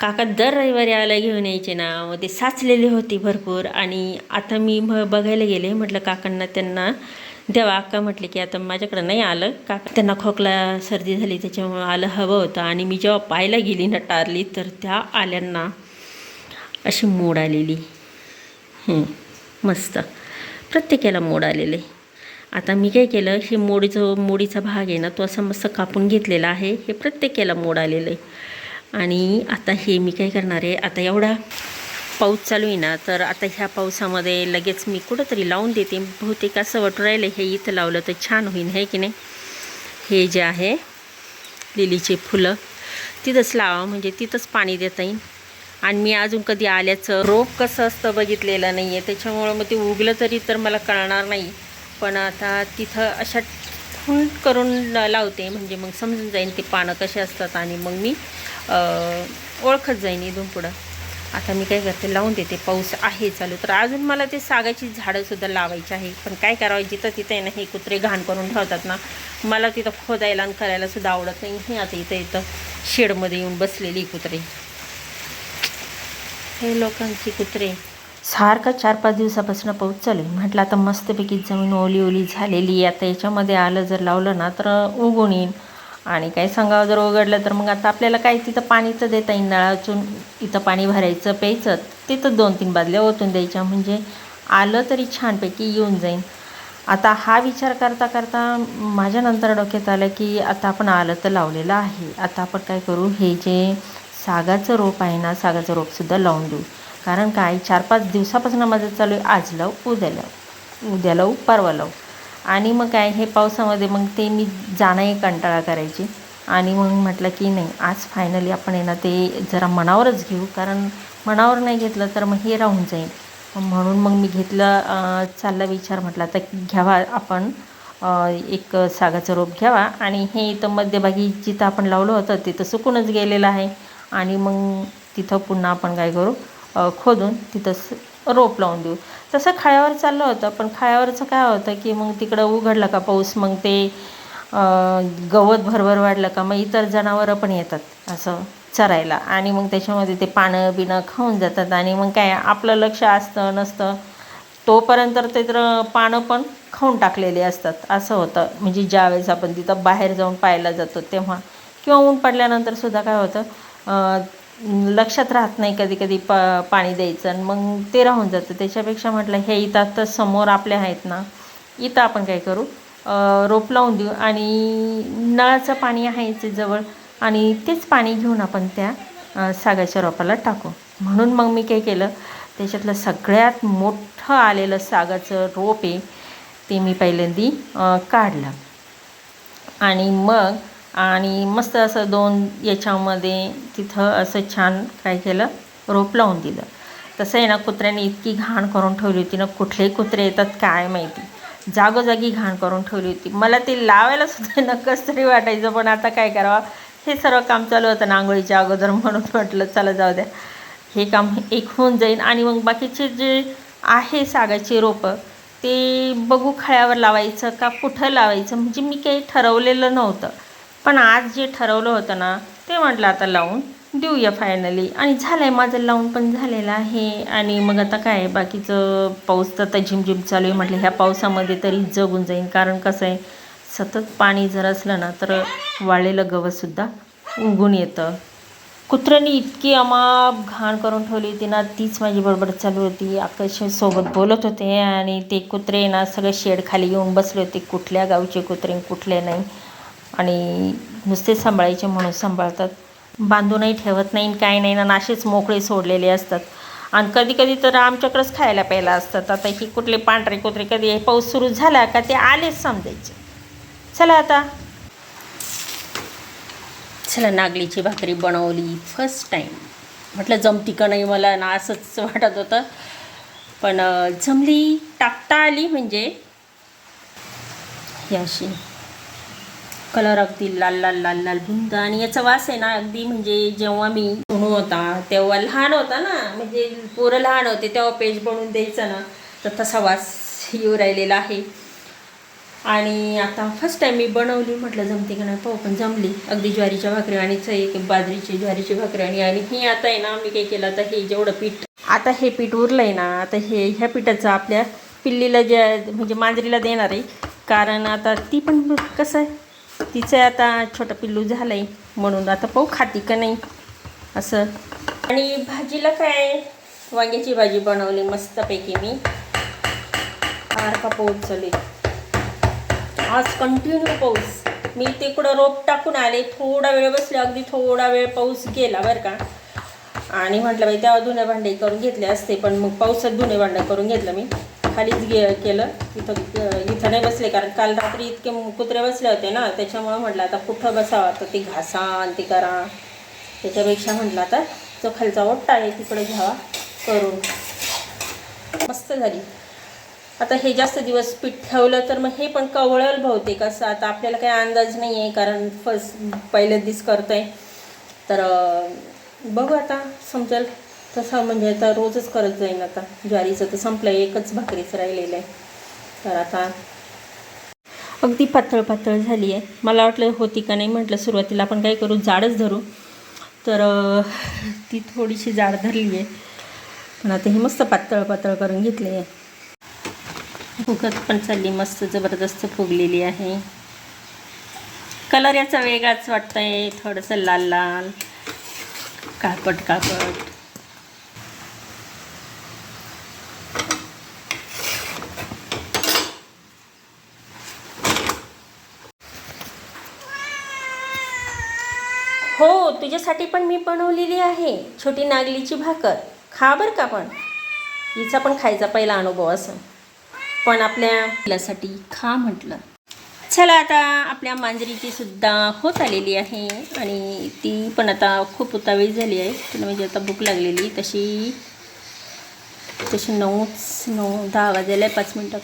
काका दर रविवारी आला घेऊन यायचे ना मग ते साचलेली होती भरपूर. आणि आता मी म बघायला गेले म्हटलं काकांना त्यांना देवा अक्का म्हटले की आता माझ्याकडं नाही आलं. काका त्यांना खोकला सर्दी झाली त्याच्यामुळं आलं हवं होतं. आणि मी जेव्हा पाहायला गेली ना टारली तर त्या आल्यांना अशी मोड आलेली. मस्त. प्रत्येकाला मोड आलेले. आता मी काय केलं हे मोडीचं मोडीचा भाग आहे ना तो असा मस्त कापून घेतलेला आहे. हे प्रत्येकाला मोड आलेलं आहे. आणि आता हे मी काय करणार आहे? आता एवढा पाऊस चालू आहे ना तर आता ह्या पावसामध्ये लगेच मी कुठंतरी लावून देते. बहुतेक असं वाटू राहिलं हे इथं लावलं तर छान होईल आहे की नाही? हे जे आहे लिलीचे फुलं तिथंच लावा म्हणजे तिथंच पाणी देता येईल. आणि मी अजून कधी आल्याचं रोप कसं असतं बघितलेलं नाही आहे त्याच्यामुळं मग ते उगलं तरी तर मला कळणार नाही. पण आता तिथं अशा खून करून लावते म्हणजे मग समजून जाईन ते पानं कसे असतात. आणि मग मी ओळखत जाईन इथून पुढं. आता मी काय करते लावून देते. पाऊस आहे चालू. तर अजून मला ते सागाची झाडंसुद्धा लावायची आहे. पण काय करावं जिथं तिथं आहे ना हे कुत्रे घाण करून ठेवतात ना मला तिथं खोदायला आणि करायलासुद्धा आवडत नाही. हे आता इथं इथं शेडमध्ये येऊन बसलेली कुत्रे. हे लोकांची कुत्रे. सारखा चार पाच दिवसापासून पाऊस चालू आहे. म्हटलं आता मस्तपैकी जमीन ओली ओली झालेली आता याच्यामध्ये आलं जर लावलं ना तर उगून येईल आणि काही सांगावं जर उघडलं तर मग आता आपल्याला काय तिथं पाणी तर देता येईल नळातून इथं पाणी भरायचं प्यायचं. तिथं दोन तीन बादल्या ओतून द्यायच्या म्हणजे आलं तरी छानपैकी येऊन जाईन. आता हा विचार करता करता माझ्यानंतर डोक्यात आलं की आता आपण आलं तर लावलेलं आहे. आता आपण काय करू? हे जे सागाचं रोप आहे ना सागाचं रोपसुद्धा लावून देऊ. कारण काय? चार पाच दिवसापासून माझं चालू आहे. आज लाव उद्या लाव. उद्या लावू परवा लावू. आणि मग काय हे पावसामध्ये मग ते मी जाणंही कंटाळा करायची. आणि मग म्हटलं की नाही आज फायनली आपण आहे ना ते जरा मनावरच घेऊ. कारण मनावर नाही घेतलं तर मग हे राहून जाईल. म्हणून मग मी घेतलं चालला विचार म्हटला तर घ्यावा आपण एक सागाचं रोप घ्यावा. आणि हे इथं मध्यभागी जिथं आपण लावलं होतं तिथं सुकूनच गेलेलं आहे. आणि मग तिथं पुन्हा आपण काय करू खोदून तिथं स- रोप लावून देऊ. तसं खाळ्यावर चाललं होतं पण खाळ्यावरचं काय होतं की मग तिकडं उघडलं का पाऊस मग ते गवत भरभर वाढलं का मग इतर जनावरं पण येतात असं चरायला. आणि मग त्याच्यामध्ये ते पानं बिणं खाऊन जातात आणि मग काय आपलं लक्ष असतं नसतं तोपर्यंत ते तर पानं पण खाऊन टाकलेले असतात. असं होतं. म्हणजे ज्यावेळेस आपण तिथं बाहेर जाऊन पाहायला जातो तेव्हा. किंवा ऊन पडल्यानंतर सुद्धा काय होतं लक्षात राहत नाही कधी कधी प पाणी द्यायचं आणि मग ते राहून जातं. त्याच्यापेक्षा म्हटलं हे इथं आता समोर आपले आहेत ना इथं आपण काय करू? रोप लावून देऊ. आणि नळाचं पाणी आहे ते जवळ आणि तेच पाणी घेऊन आपण त्या सागाच्या रोपाला टाकू. म्हणून मग मी काय केलं त्याच्यातलं सगळ्यात मोठं आलेलं सागाचं रोप आहे ते मी पहिल्यांदी काढलं. आणि मग आणि मस्त असं दोन याच्यामध्ये तिथं असं छान काय केलं रोप लावून दिलं. तसं आहे ना कुत्र्याने इतकी घाण करून ठेवली होती ना कुठलेही कुत्रे येतात काय माहिती. जागोजागी घाण करून ठेवली होती. मला ते लावायला सुद्धा नकस तरी वाटायचं पण आता काय करावं? हे सर्व काम चालू होतं नांगोळीच्या अगोदर म्हणून म्हटलं चला जाऊ द्या. हे काम एक होऊन जाईल आणि मग बाकीचे जे आहे सागाची रोपं ते बघू खळ्यावर लावायचं का कुठं लावायचं? म्हणजे मी काही ठरवलेलं नव्हतं. पण आज जे ठरवलं होतं ना ते म्हटलं आता लावून देऊया फायनली आणि झालं आहे माझं लावून पण झालेलं आहे. आणि मग आता काय बाकीचं पाऊस तर आता झिमझिम चालू आहे म्हटलं ह्या पावसामध्ये तरी जगून जाईन. कारण कसं आहे सतत पाणी जर असलं ना तर वाळलेलं गवतसुद्धा उगून येतं. कुत्र्यांनी इतकी अमाप घाण करून ठेवली होती ना तीच माझी बडबड चालू होती. आकर्षसोबत बोलत होते आणि ते कुत्रे ना सगळे शेड खाली येऊन बसले होते. कुठल्या गावचे कुत्रे कुठले नाही. आणि नुसते सांभाळायचे म्हणून सांभाळतात. बांधूनही ठेवत नाही आणि काय नाही. ना असेच मोकळे सोडलेले असतात. आणि कधी कधी तर आमच्याकडंच खायला प्यायला असतात. आता ही कुठले पांढरे कुत्रे कधी पाऊस सुरू झाला का ते आलेच समजायचे. चला आता. चला नागलीची भाकरी बनवली फर्स्ट टाईम म्हटलं जमती का नाही मला ना असंच वाटत होतं. पण जमली टाकता आली म्हणजे. ही अशी. कलर अगदी लाल लाल लाल लाल बुंद. आणि याचा वास आहे ना अगदी म्हणजे जेव्हा मी सोनू होता तेव्हा लहान होता ना म्हणजे पोरं लहान होते तेव्हा पेज बनवून द्यायचं ना तर तसा वास येऊ राहिलेला आहे. आणि आता फर्स्ट टाईम मी बनवली म्हटलं जमते का नाही पाहू पण जमली. अगदी ज्वारीच्या भाकरी आणि एक बाजरीची ज्वारीची भाकरी आणि आणि ही आता आहे ना मी काय केलं तर हे जेवढं पीठ आता हे पीठ उरलं आहे ना आता हे ह्या पिठाचं आपल्या पिल्लीला ज्या म्हणजे मांजरीला देणार आहे. कारण आता ती पण कसं आहे तिचं आता छोटं पिल्लू झालं आहे म्हणून आता पाहू खाती का नाही असं. आणि भाजीला काय? वांग्याची भाजी बनवली मस्तपैकी मी. सारखा पाऊस चालू आज कंटिन्यू पाऊस. मी तिकडं रोप टाकून आले थोडा वेळ बसले अगदी थोडा वेळ पाऊस गेला बरं का. आणि म्हटलं बाई तेव्हा धुणे भांडे करून घेतले असते पण मग पावसात धुणे भांडे करून घेतलं मी. खालीच गे केलं. इथं इथं नाही बसले. कारण काल रात्री इतके कुत्रे बसले होते ना त्याच्यामुळं म्हटलं आता कुठं बसावं? तर ते घासा आणि ते करा. त्याच्यापेक्षा म्हटलं आता जो खालचा ओट्टा आहे तिकडे घ्यावा करून. मस्त झाली. आता हे जास्त दिवस पीठ ठेवलं तर मग हे पण कवळल बहुतेक. असं आता आपल्याला काही अंदाज नाही आहे कारण फर्स्ट पहिल्याच दिस करतो आहे तर बघू आता समजेल. तसं म्हणजे आता रोजच करत जाईन आता. ज्वारीचं तर संपलं एकच भाकरीच राहिलेलं आहे. तर आता अगदी पातळ पातळ झाली आहे मला वाटलं होती का नाही म्हटलं सुरुवातीला आपण काय करू जाडच धरू. तर ती थोडीशी जाड धरली आहे पण आता ही मस्त पातळ पातळ करून घेतली आहे फुगत पण चालली मस्त जबरदस्त फुगलेली आहे. कलर याचा वेगळाच वाटतंय थोडंसं लाल लाल काळपट काळपट तुझ्यासाठी पण मी बनवलेली आहे. छोटी नागलीची भाकर. खा बरं का पण. हिचा पण खायचा पहिला अनुभव असं. पण आपल्या मुलासाठी खा म्हटलं. चला आता आपल्या मांजरीची सुद्धा होत आलेली आहे. आणि ती पण आता खूप उतावीळ झाली आहे. तिला म्हणजे आता भूक लागलेली तशी तशी नऊच नऊ दहा वाजायला आहे, पाच मिनटं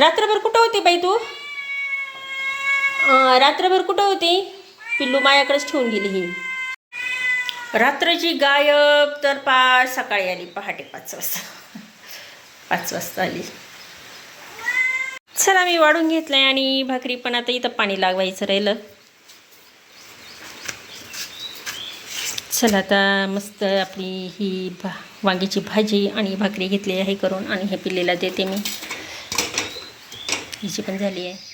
रात्रभर कुठं होती बाई तू? रात्रभर कुठं होती? पिल्लू मायाकडेच ठेवून गेली ही. रात्रची गायब तर पा सकाळी आली पहाटे पाच वाजता. पाच वाजता आली. चला मी वाढून घेतलंय आणि भाकरी पण आता इथं पाणी लागवायचं राहिलं. चला आता मस्त आपली ही भा वांग्याची भाजी आणि भाकरी घेतली आहे करून आणि हे पिल्लेला देते मी. हिची पण झाली आहे.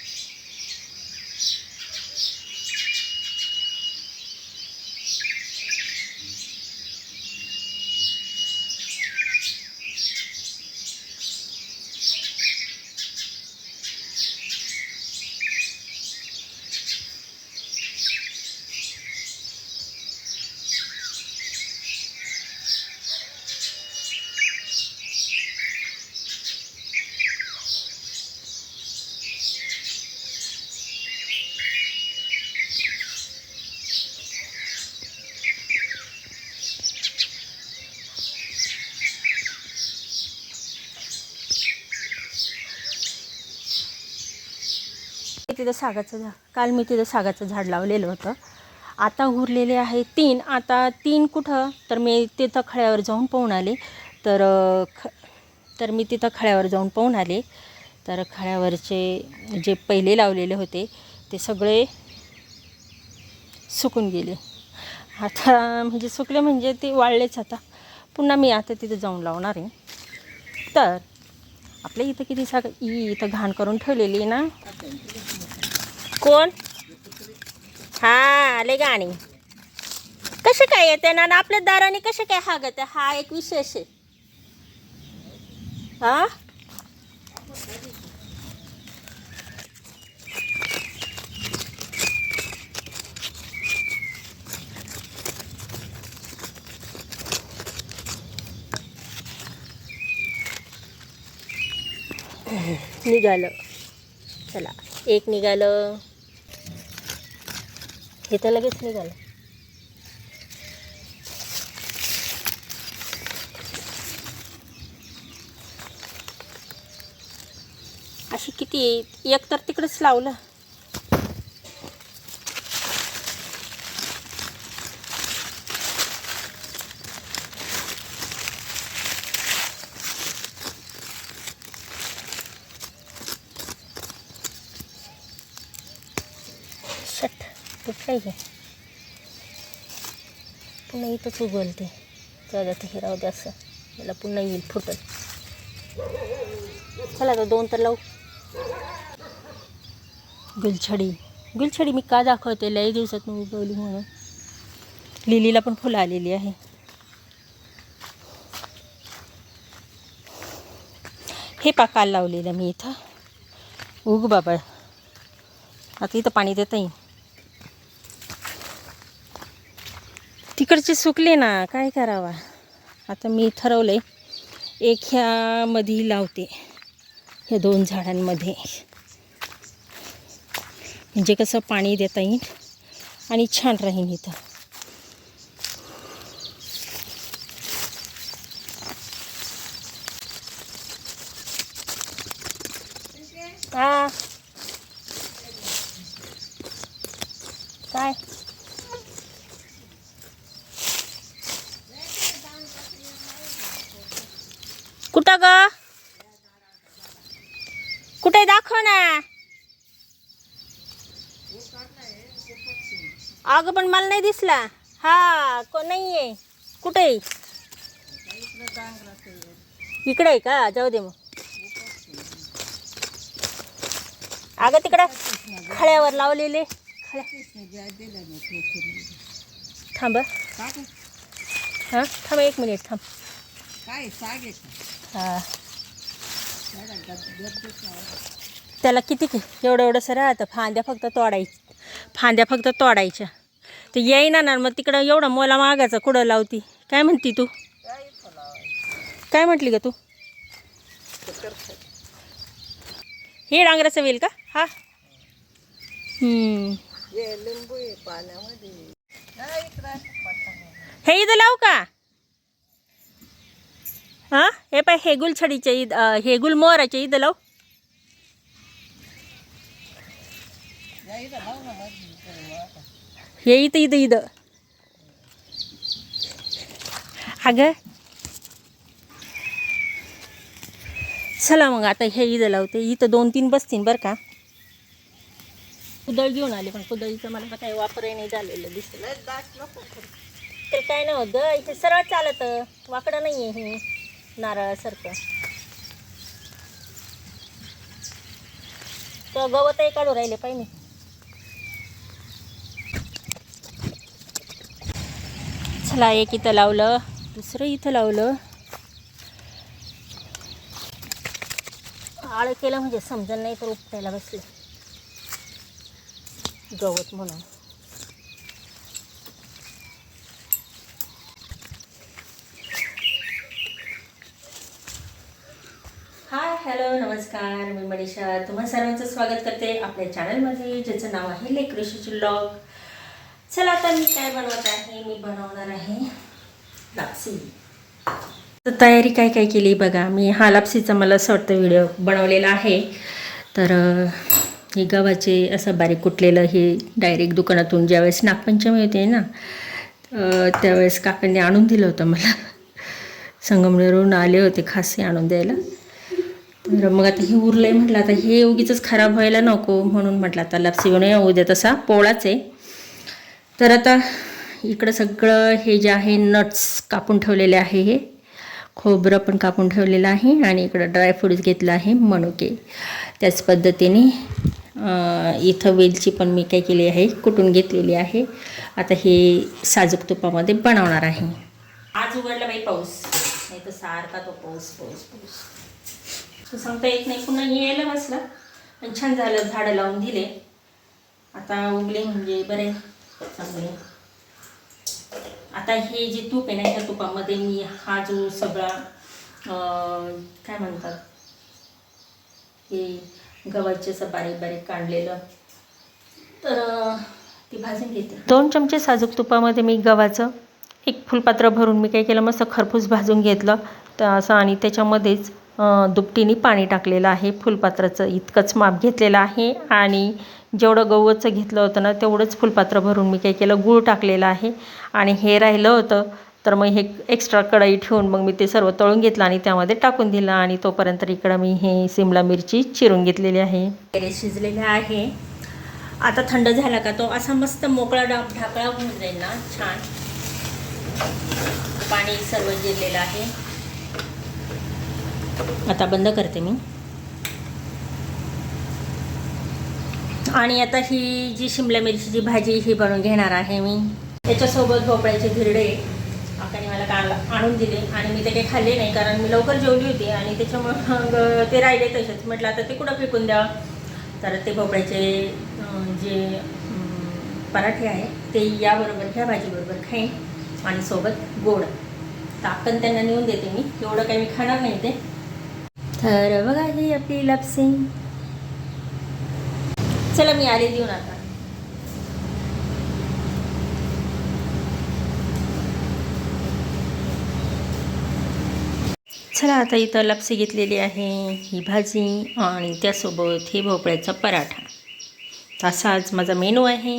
तिथं सागाचं झा काल मी तिथं सागाचं झाड लावलेलं होतं. आता उरलेले आहे तीन. आता तीन कुठं? तर मी तिथं खळ्यावर जाऊन पाहून आले. तर ख तर मी तिथं खळ्यावर जाऊन पाहून आले. तर खळ्यावरचे जे पहिले लावलेले होते ते सगळे सुकून गेले. आता म्हणजे सुकले म्हणजे ते वाळलेच आता. पुन्हा मी आता तिथं जाऊन लावणार आहे. तर आपल्या इथं किती साग इथं घाण करून ठेवलेली आहे ना? कोण? हा आले गाणी. कसे काय येते ना आपल्या दाराने कसे काय हागत? हा एक विशेष आहे. हा? निघालं. चला एक निघालं. हे तर लगेच निघालं. अशी किती एक तर तिकडेच लावलं. काय घे. पुन्हा इथंच उगवलते. त्याला तर हे राहू दे असं. मला पुन्हा येईल फुटल चला आता दोन तर लावू. गुलछडी. गुलछडी मी का दाखवते? लई दिवसात मी उगवली म्हणून. लिलीला पण फुलं आलेली आहे. हे पा काल लावलेलं मी इथं. उग बाबा. आता इथं पाणी देता येईल. तिकडचे सुकले ना काय करावा? आता मी ठरवलं आहे एक ह्यामध्ये लावते ह्या दोन झाडांमध्ये. म्हणजे कसं पाणी देता येईल आणि छान राहील इथं हा काय कुठं ग? कुठे दाखव ना. अगं पण मला नाही दिसला. हा को नाही आहे कुठे? आहे? इकडे आहे का? जाऊ दे मग. अगं तिकडं खळ्यावर लावलेले. खळ्या थांब हा. हां थांब एक मिनिट थांब. काय साग आहे हा. त्याला किती की एवढं एवढंसं राहतं फांद्या फक्त तोडायच्या फांद्या फक्त तोडायच्या. ते येईना ना मग तिकडं एवढं मोला मागायचं कुठं लावती? काय म्हणती तू? काय म्हटली का तू? हे डांगराचं वेल का? हा. हे इथं लावू का? हां? हे पाय हे गुलछडीच्या ईद हेगुल हे ईद इथं लाव. हे इथं इथं इथं. अगं. चला मग आता हे इथं लावते. इथं दोन तीन बसतील बरं का. कुदळ घेऊन आले पण कुदळीचं मला काही वापरही नाही झालेलं दिसलं. तर काय नाही होत? इथे सरळ चालत. वाकडं नाही आहे हे. नारळासारखं. तर गवतही काढू राहिले पाहिजे चला एक इथं लावलं दुसरं इथं लावलं. आळ केलं म्हणजे समजलं नाही तर उपटायला बसले. गवत म्हणून हाय हॅलो नमस्कार मी मनीषा. तुम्हा सर्वांचं स्वागत करते आपल्या चॅनलमध्ये ज्याचं नाव आहे लेकृषीची ब्लॉग चला आता मी काय बनवत आहे मी बनवणार आहे लापसी. तर तयारी काय काय केली बघा मी हा लापसीचा मला असं वाटतं व्हिडिओ बनवलेला आहे. तर हे गव्हाचे असं बारीक कुटलेलं हे डायरेक्ट दुकानातून ज्यावेळेस नागपंचमी होते ना त्यावेळेस काकांनी आणून दिलं होतं मला. संगमनेरहून आले होते खास आणून द्यायला. तर मग आता हे उरलंय म्हटलं आता हे उगीच खराब व्हायला नको म्हणून म्हटलं आता लापसी बनवूया उद्या तसा पोळाच आहे. तर आता इकडं सगळं हे जे आहे नट्स कापून ठेवलेले आहे हे खोबरं पण कापून ठेवलेलं आहे आणि इकडं ड्रायफ्रूट्स घेतलं आहे मनुके. त्याच पद्धतीने इथं वेलची पण मी काय केली आहे कुटून घेतलेली आहे. आता हे साजूक तुपामध्ये बनवणार आहे. आज उघडला बाई पाऊस. नाही तर सारखा तो पाऊस पाऊस पाऊस. तो सांगता येत नाही. पुन्हा यायला बसला. पण छान झालं झाडं लावून दिले. आता उगले म्हणजे बरे. चांगले. आता हे जे तूप आहे ना ह्या तुपामध्ये मी हा जो सगळा काय म्हणतात? हे गव्हाचे असं बारीक बारीक काढलेलं. तर ती भाजून घेते. दोन चमचे साजूक तुपामध्ये मी गव्हाचं एक फुलपात्र भरून मी काय केलं मस्त खरपूस भाजून घेतलं. तर असं आणि त्याच्यामध्येच दुपटीने पाणी टाकलेलं आहे फुलपात्राचं इतकंच माप घेतलेलं आहे आणि जेवढं गव्हाचं घेतलं होतं ना तेवढंच फुलपात्र भरून मी काय केलं गूळ टाकलेलं आहे आणि हे राहिलं होतं. तर मग हे एक्स्ट्रा कढई ठेवून मग मी ते सर्व तळून घेतलं आणि त्यामध्ये टाकून दिलं आणि तोपर्यंत इकडं मी हे सिमला मिरची चिरून घेतलेली आहे. शिजलेले आहे. आता थंड झाला का तो असा मस्त मोकळा डाब ढाकळा होऊन जाईल ना छान. पाणी सर्व जिरलेलं आहे. आता बंद करते मी. आणि आता ही जी शिमला मिरचीची भाजी ही बनवून घेणार आहे मी. त्याच्यासोबत भोपळ्याचे धिरडे आकाने मला काल आणून दिले आणि मी ते काही खाल्ले नाही कारण मी लवकर जेवली होती आणि त्याच्यामुळं ते राहिले तसेच. म्हटलं आता ते कुठं फेकून द्या तर ते भोपळ्याचे जे पराठे आहे ते याबरोबर ह्या भाजीबरोबर खाईन आणि सोबत गोड. ताकन त्यांना नेऊन देते मी. एवढं काही मी खाणार नाही ते. तर बघा ही आपली लपसी चला मी आले देऊन आता. चला आता इथं लपसी घेतलेली आहे ही भाजी आणि त्यासोबत हे भोपळ्याचा पराठा. असा आज माझा मेनू आहे.